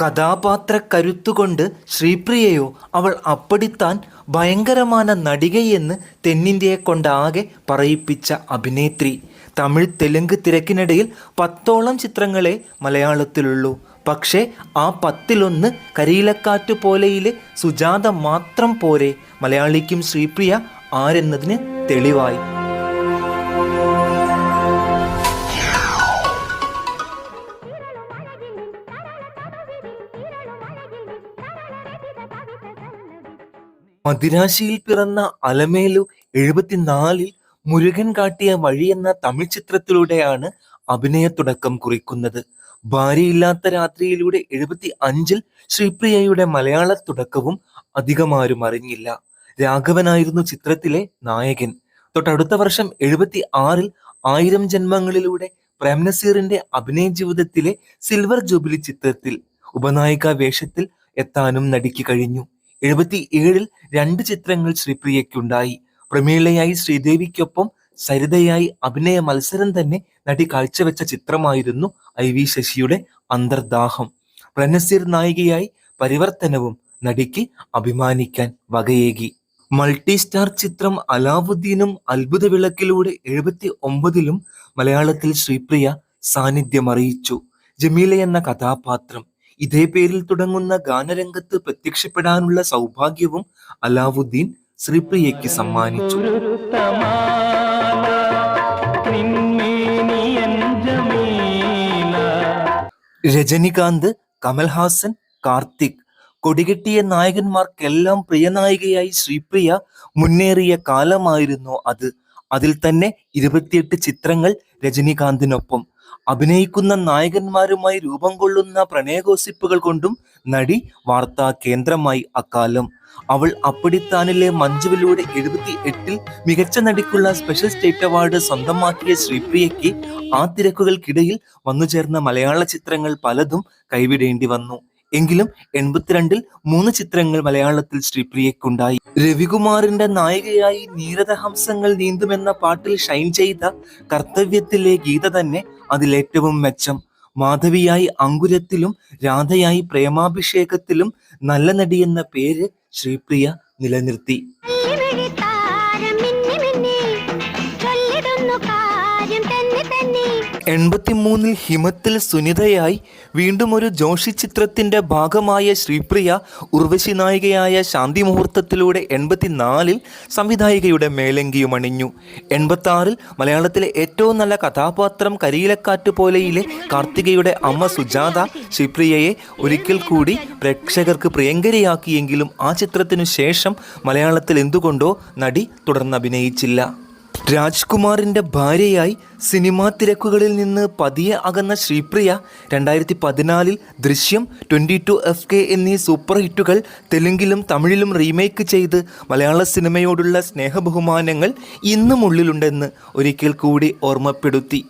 കഥാപാത്ര കരുത്തുകൊണ്ട് ശ്രീപ്രിയയോ അവൾ അപ്പടിത്താൻ ഭയങ്കരமான നടികയെന്ന് തെന്നിന്ത്യയെ കൊണ്ടാകെ പറയിപ്പിച്ച അഭിനേത്രി. തമിഴ് തെലുങ്ക് തിരക്കിനിടയിൽ പത്തോളം ചിത്രങ്ങളെ മലയാളത്തിലുള്ളൂ. പക്ഷേ ആ പത്തിലൊന്ന് കരിയിലക്കാറ്റ് പോലെയിലെ സുജാത മാത്രം പോരെ മലയാളിക്കും ശ്രീപ്രിയ ആരെന്നതിന് തെളിവായി. മദിരാശിയിൽ പിറന്ന അലമേലു എഴുപത്തിനാലിൽ മുരുകൻ കാട്ടിയ വഴി എന്ന തമിഴ് ചിത്രത്തിലൂടെയാണ് അഭിനയ തുടക്കം കുറിക്കുന്നത്. ഭാര്യയില്ലാത്ത രാത്രിയിലൂടെ എഴുപത്തി അഞ്ചിൽ ശ്രീപ്രിയയുടെ മലയാള തുടക്കവും അധികമാരും അറിഞ്ഞില്ല. രാഘവനായിരുന്നു ചിത്രത്തിലെ നായകൻ. തൊട്ടടുത്ത വർഷം എഴുപത്തി ആറിൽ ആയിരം ജന്മങ്ങളിലൂടെ പ്രേംനസീറിന്റെ അഭിനയ ജീവിതത്തിലെ സിൽവർ ജൂബിലി ചിത്രത്തിൽ ഉപനായിക വേഷത്തിൽ എത്താനും നടിക്ക് കഴിഞ്ഞു. എഴുപത്തി ഏഴിൽ രണ്ട് ചിത്രങ്ങൾ ശ്രീപ്രിയയ്ക്കുണ്ടായി. പ്രമീളയായി ശ്രീദേവിക്കൊപ്പം സരിതയായി അഭിനയ മത്സരം തന്നെ നടി കാഴ്ചവെച്ച ചിത്രമായിരുന്നു ഐ വി ശശിയുടെ അന്തർദാഹം. പ്രനസീർ നായികയായി പരിവർത്തനവും നടിക്ക് അഭിമാനിക്കാൻ വകയേകി. മൾട്ടി സ്റ്റാർ ചിത്രം അലാവുദ്ദീനും അത്ഭുത വിളക്കിലൂടെ എഴുപത്തി ഒമ്പതിലും മലയാളത്തിൽ ശ്രീപ്രിയ സാന്നിധ്യമറിയിച്ചു. ജമീല എന്ന കഥാപാത്രം ഇതേ പേരിൽ തുടങ്ങുന്ന ഗാനരംഗത്ത് പ്രത്യക്ഷപ്പെടാനുള്ള സൗഭാഗ്യവും അലാവുദ്ദീൻ ശ്രീപ്രിയയ്ക്ക് സമ്മാനിച്ചു. രജനികാന്ത് കമൽഹാസൻ കാർത്തിക് കൊടികെട്ടിയ നായകന്മാർക്കെല്ലാം പ്രിയനായികയായി ശ്രീപ്രിയ മുന്നേറിയ കാലമായിരുന്നു അത്. അതിൽ തന്നെ ഇരുപത്തിയെട്ട് ചിത്രങ്ങൾ രജനികാന്തിനൊപ്പം. അഭിനയിക്കുന്ന നായകന്മാരുമായി രൂപം കൊള്ളുന്ന പ്രണയഗോസിപ്പുകൾ കൊണ്ടും നടി വാർത്താ കേന്ദ്രമായി അക്കാലം. അവൾ അപ്പടിത്താനിലെ മഞ്ജുവിലൂടെ എഴുപത്തി എട്ടിൽ മികച്ച നടിക്കുള്ള സ്പെഷ്യൽ സ്റ്റേറ്റ് അവാർഡ് സ്വന്തമാക്കിയ ശ്രീപ്രിയയ്ക്ക് ആ തിരക്കുകൾക്കിടയിൽ വന്നുചേർന്ന മലയാള ചിത്രങ്ങൾ പലതും കൈവിടേണ്ടി വന്നു. എങ്കിലും എൺപത്തിരണ്ടിൽ മൂന്ന് ചിത്രങ്ങൾ മലയാളത്തിൽ ശ്രീപ്രിയക്കുണ്ടായി രവികുമാറിന്റെ നായികയായി നീരദഹംസങ്ങൾ നീന്തുമെന്ന പാട്ടിൽ ഷൈൻ ചെയ്ത കർത്തവ്യത്തിലെ ഗീത തന്നെ അതിലേറ്റവും മെച്ചം. മാധവിയായി അങ്കുരത്തിലും രാധയായി പ്രേമാഭിഷേകത്തിലും നല്ല നടിയെന്ന പേര് ശ്രീപ്രിയ നിലനിർത്തി. തന്നെ എൺപത്തിമൂന്നിൽ ഹിമത്തിൽ സുനിതയായി വീണ്ടും ഒരു ജോഷി ചിത്രത്തിന്റെ ഭാഗമായ ശ്രീപ്രിയ ഉർവശി നായികയായ ശാന്തി മുഹൂർത്തത്തിലൂടെ എൺപത്തിനാലിൽ സംവിധായികയുടെ മേലങ്കിയും അണിഞ്ഞു. എൺപത്തി മലയാളത്തിലെ ഏറ്റവും നല്ല കഥാപാത്രം കരിയിലക്കാറ്റ് പോലെയിലെ കാർത്തികയുടെ അമ്മ സുജാത ശ്രീപ്രിയയെ ഒരിക്കൽ കൂടി പ്രേക്ഷകർക്ക് പ്രിയങ്കരിയാക്കിയെങ്കിലും ആ ചിത്രത്തിനു ശേഷം മലയാളത്തിൽ എന്തുകൊണ്ടോ നടി തുടർന്ന് രാജ്കുമാറിന്റെ ഭാര്യയായി സിനിമാ തിരക്കുകളിൽ നിന്ന് പതിയെ അകന്ന ശ്രീപ്രിയ രണ്ടായിരത്തി പതിനാലിൽ Drishyam twenty two F K എന്നീ സൂപ്പർ ഹിറ്റുകൾ തെലുങ്കിലും തമിഴിലും റീമേക്ക് ചെയ്ത് മലയാള സിനിമയോടുള്ള സ്നേഹബഹുമാനങ്ങൾ ഇന്നും ഉള്ളിലുണ്ടെന്ന് ഒരിക്കൽ കൂടി ഓർമ്മപ്പെടുത്തി.